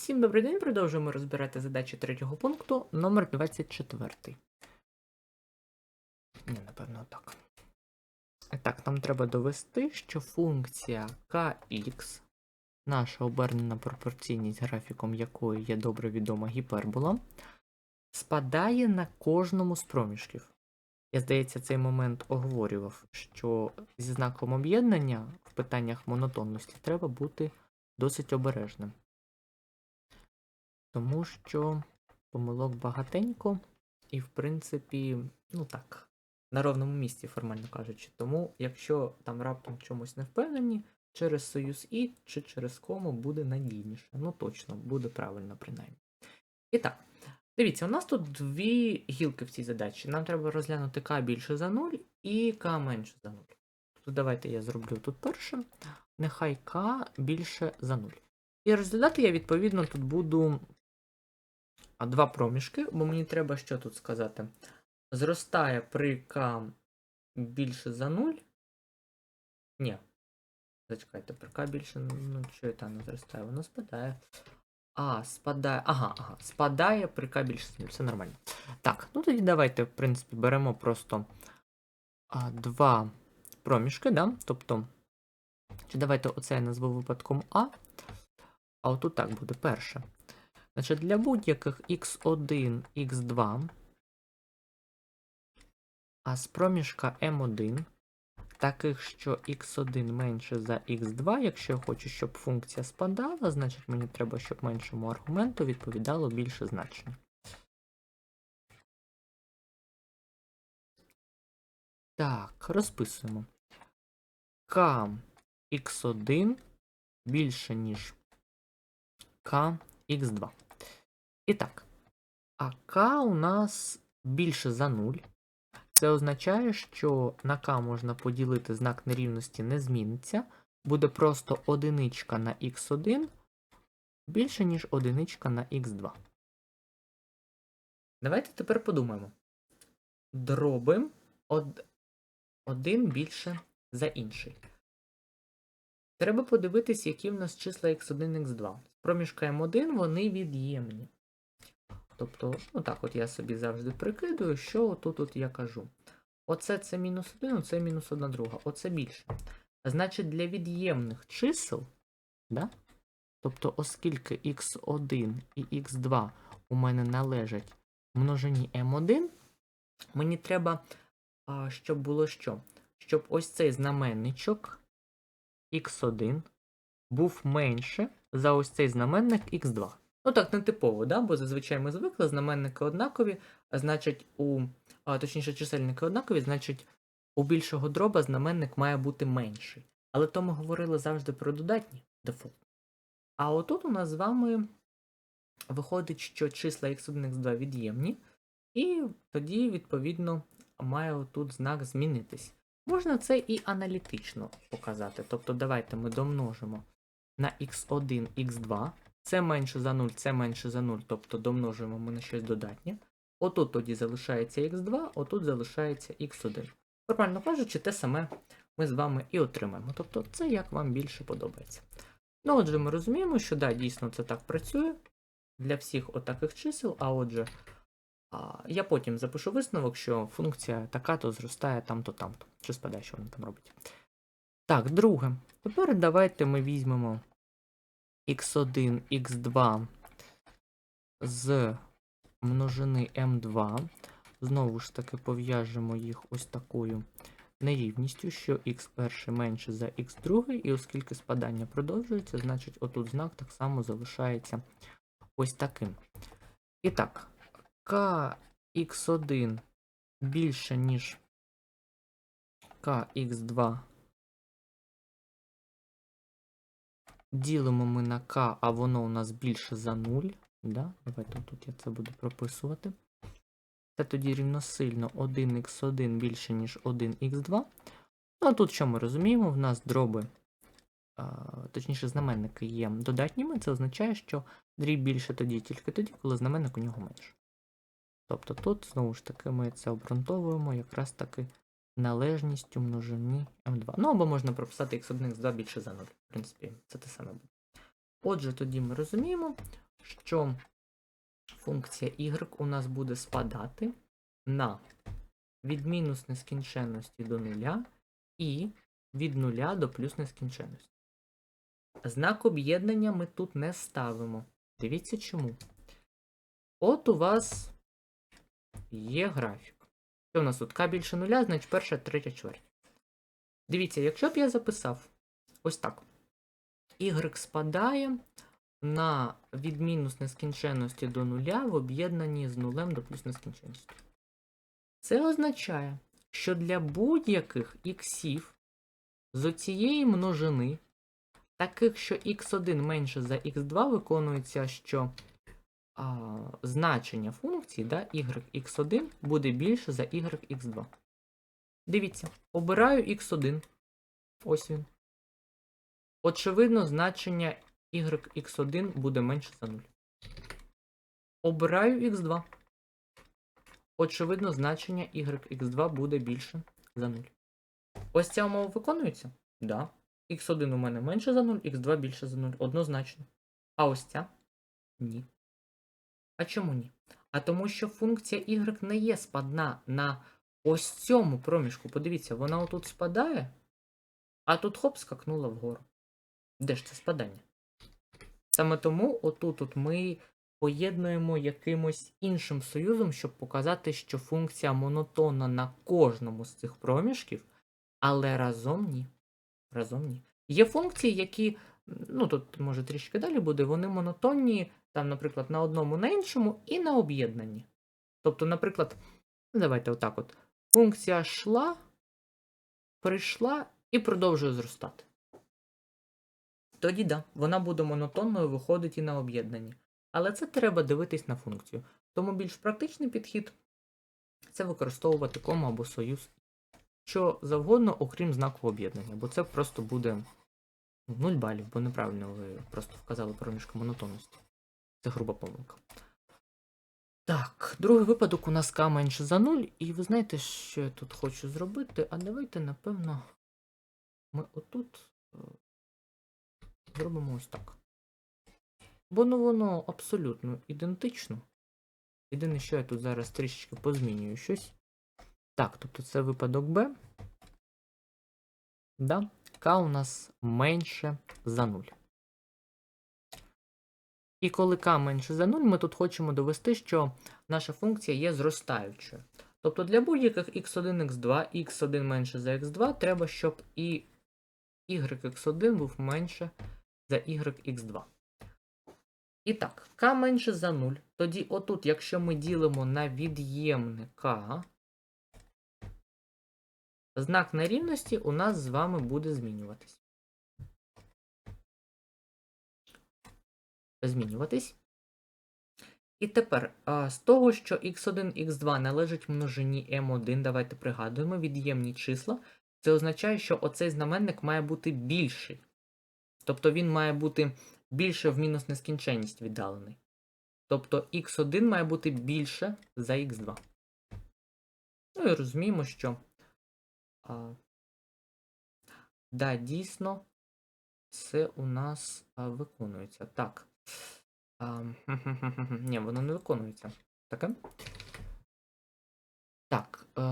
Всім добрий день, продовжуємо розбирати задачі третього пункту номер 24. Ні, напевно, так. Так, нам треба довести, що функція kx, наша обернена пропорційність, графіком якої є добре відома гіпербола, спадає на кожному з проміжків. Я, здається, цей момент оговорював, що зі знаком об'єднання в питаннях монотонності треба бути досить обережним. Тому що помилок багатенько, і, в принципі, ну так, на ровному місці, формально кажучи. Тому, якщо там раптом чомусь не впевнені, через союз І чи через кому буде надійніше. Ну точно, буде правильно, принаймні. І так, дивіться, у нас тут дві гілки в цій задачі. Нам треба розглянути К більше за 0 і К менше за 0. Тобто давайте я зроблю тут перше. Нехай К більше за 0. І розглядати я, відповідно, тут буду а, два проміжки, бо мені треба що тут сказати. Зростає при К більше за 0. Ні. Зачекайте, при К більше, ну що та не зростає, воно спадає. А, спадає. Ага, ага. Спадає при К більше за 0. Все нормально. Так, ну тоді давайте, в принципі, беремо просто а, два проміжки, да? Тобто, чи давайте оце я назву випадком А. А отут так буде перше. Значить, для будь-яких x1, x2, а з проміжка m1, таких, що x1 менше за x2, якщо я хочу, щоб функція спадала, значить мені треба, щоб меншому аргументу відповідало більше значення. Так, розписуємо. К x1 більше, ніж К х2. І так, а К у нас більше за 0. Це означає, що на К можна поділити знак нерівності не зміниться. Буде просто одиничка на х1 більше, ніж одиничка на х2. Давайте тепер подумаємо. Дроби од... один більше за інший. Треба подивитись, які в нас числа x1, x2. Проміжка m1 вони від'ємні. Тобто, ну так от я собі завжди прикидую, що тут от я кажу. Оце це мінус 1, оце мінус 1 друга. Оце більше. Значить, для від'ємних чисел, да? тобто, оскільки x1 і x2 у мене належать множині m1, мені треба, щоб було що? Щоб ось цей знаменничок x1 був менше за ось цей знаменник x2. Ну так, не типово, да? бо зазвичай ми звикли, знаменники однакові, значить, у, а, точніше, чисельники однакові, значить, у більшого дроба знаменник має бути менший. Але то ми говорили завжди про додатні дефолт. А отут у нас з вами виходить, що числа x1, x2 від'ємні, і тоді, відповідно, має отут знак змінитись. Можна це і аналітично показати. Тобто, давайте ми домножимо на x1, x2. Це менше за 0, це менше за 0, тобто домножуємо ми на щось додатнє. Отут тоді залишається x2, отут залишається x1. Формально кажучи, те саме ми з вами і отримаємо. Тобто це як вам більше подобається. Ну, отже, ми розуміємо, що да, дійсно це так працює для всіх отаких чисел, а отже, я потім запишу висновок, що функція така то зростає там-то, там-то. Чи спадає, що вона там робить. Так, друге. Тепер давайте ми візьмемо x1, x2 з множини m2. Знову ж таки пов'яжемо їх ось такою нерівністю, що x перше менше за x другий, і оскільки спадання продовжується, значить отут знак так само залишається ось таким. І так, kx1 більше, ніж kx2 Ділимо ми на k, а воно у нас більше за 0. Да? Давайте тут я це буду прописувати. Це тоді рівносильно 1х1 більше, ніж 1х2. Ну, а тут що ми розуміємо? В нас дроби, точніше, знаменники є додатніми. Це означає, що дріб більше тоді тільки тоді, коли знаменник у нього менше. Тобто тут, знову ж таки, ми це обґрунтовуємо якраз таки належністю множині m2. Ну, або можна прописати x1, x2 більше за 0. В принципі, це те саме буде. Отже, тоді ми розуміємо, що функція y у нас буде спадати на від мінус нескінченності до нуля і від нуля до плюс нескінченності. Знак об'єднання ми тут не ставимо. Дивіться чому. От у вас є графік. Що у нас тут? К більше нуля, значить перша, третя чверть. Дивіться, якщо б я записав ось так. Y спадає на від мінус нескінченності до нуля в об'єднанні з нулем до плюс нескінченності. Це означає, що для будь-яких іксів з оцієї множини, таких, що x1 менше за x2, виконується, що а, значення функції да, yx1 буде більше за yx2. Дивіться, обираю x1. Ось він. Очевидно, значення yx1 буде менше за 0. Обираю x2. Очевидно, значення yx2 буде більше за 0. Ось ця умова виконується? Да. x1 у мене менше за 0, x2 більше за 0. Однозначно. А ось ця? Ні. А чому ні? А тому що функція y не є спадна на ось цьому проміжку. Подивіться, вона отут спадає, а тут хоп, скакнула вгору. Де ж це спадання? Саме тому отут от ми поєднуємо якимось іншим союзом, щоб показати, що функція монотонна на кожному з цих проміжків, але разом ні. Разом ні. Є функції, які, ну тут може трішки далі буде, вони монотонні, там, наприклад, на одному, на іншому і на об'єднанні. Тобто, наприклад, давайте отак от. Функція йшла, прийшла і продовжує зростати. Тоді да, вона буде монотонною, виходить і на об'єднанні. Але це треба дивитись на функцію. Тому більш практичний підхід це використовувати кому або союз, що завгодно, окрім знаку об'єднання, бо це просто буде 0 балів, бо неправильно ви просто вказали проміжку монотонності. Це груба помилка. Так, другий випадок у нас К менше за 0, і ви знаєте, що я тут хочу зробити? А давайте, напевно, ми отут е, зробимо ось так. Бо ну воно абсолютно ідентично. Єдине, що я тут зараз трішечки позмінюю щось. Так, тобто це випадок Б. Да? К у нас менше за 0. І коли k менше за 0, ми тут хочемо довести, що наша функція є зростаючою. Тобто для будь-яких x1, x2, x1 менше за x2, треба, щоб і yx1 був менше за yx2. І так, k менше за 0. Тоді отут, якщо ми ділимо на від'ємне k, знак нерівності у нас з вами буде змінюватись. Змінюватись. І тепер, з того, що x1, x2 належить множині m1, давайте пригадуємо, від'ємні числа, це означає, що оцей знаменник має бути більший. Тобто він має бути більше в мінус нескінченність віддалений. Тобто x1 має бути більше за x2. Ну і розуміємо, що а, да, дійсно, це у нас а, виконується. Так. А, ні, воно не виконується. Таке? Так, е,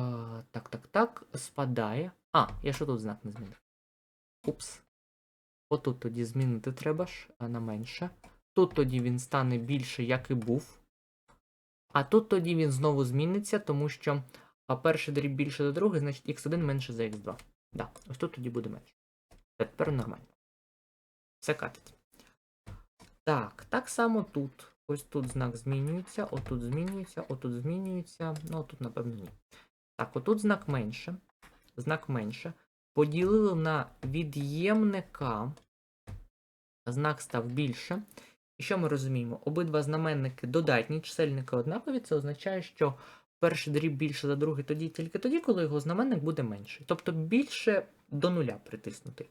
так, так, так. Спадає. А, я що тут знак не змінив? Упс. Отут тоді змінити треба ж, на менше. Тут тоді він стане більше, як і був. А тут тоді він знову зміниться, тому що а перший дріб більше за другий, значить x1 менше за x2. Да, ось тут тоді буде менше. Тепер нормально. Все катить. Так, так само тут. Ось тут знак змінюється, отут змінюється, отут змінюється. Ну, тут, напевно, ні. Так, отут знак менше. Знак менше. Поділили на від'ємне К. Знак став більше. І що ми розуміємо? Обидва знаменники додатні, чисельники однакові. Це означає, що перший дріб більше за другий тоді тільки тоді, коли його знаменник буде менший. Тобто більше до нуля притиснутий.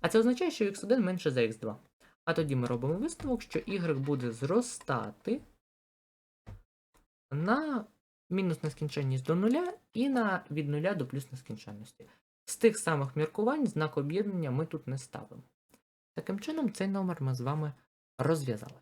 А це означає, що x1 менше за x2. А тоді ми робимо висновок, що y буде зростати на мінус нескінченність до нуля і на від нуля до плюс нескінченності. З тих самих міркувань знак об'єднання ми тут не ставимо. Таким чином, цей номер ми з вами розв'язали.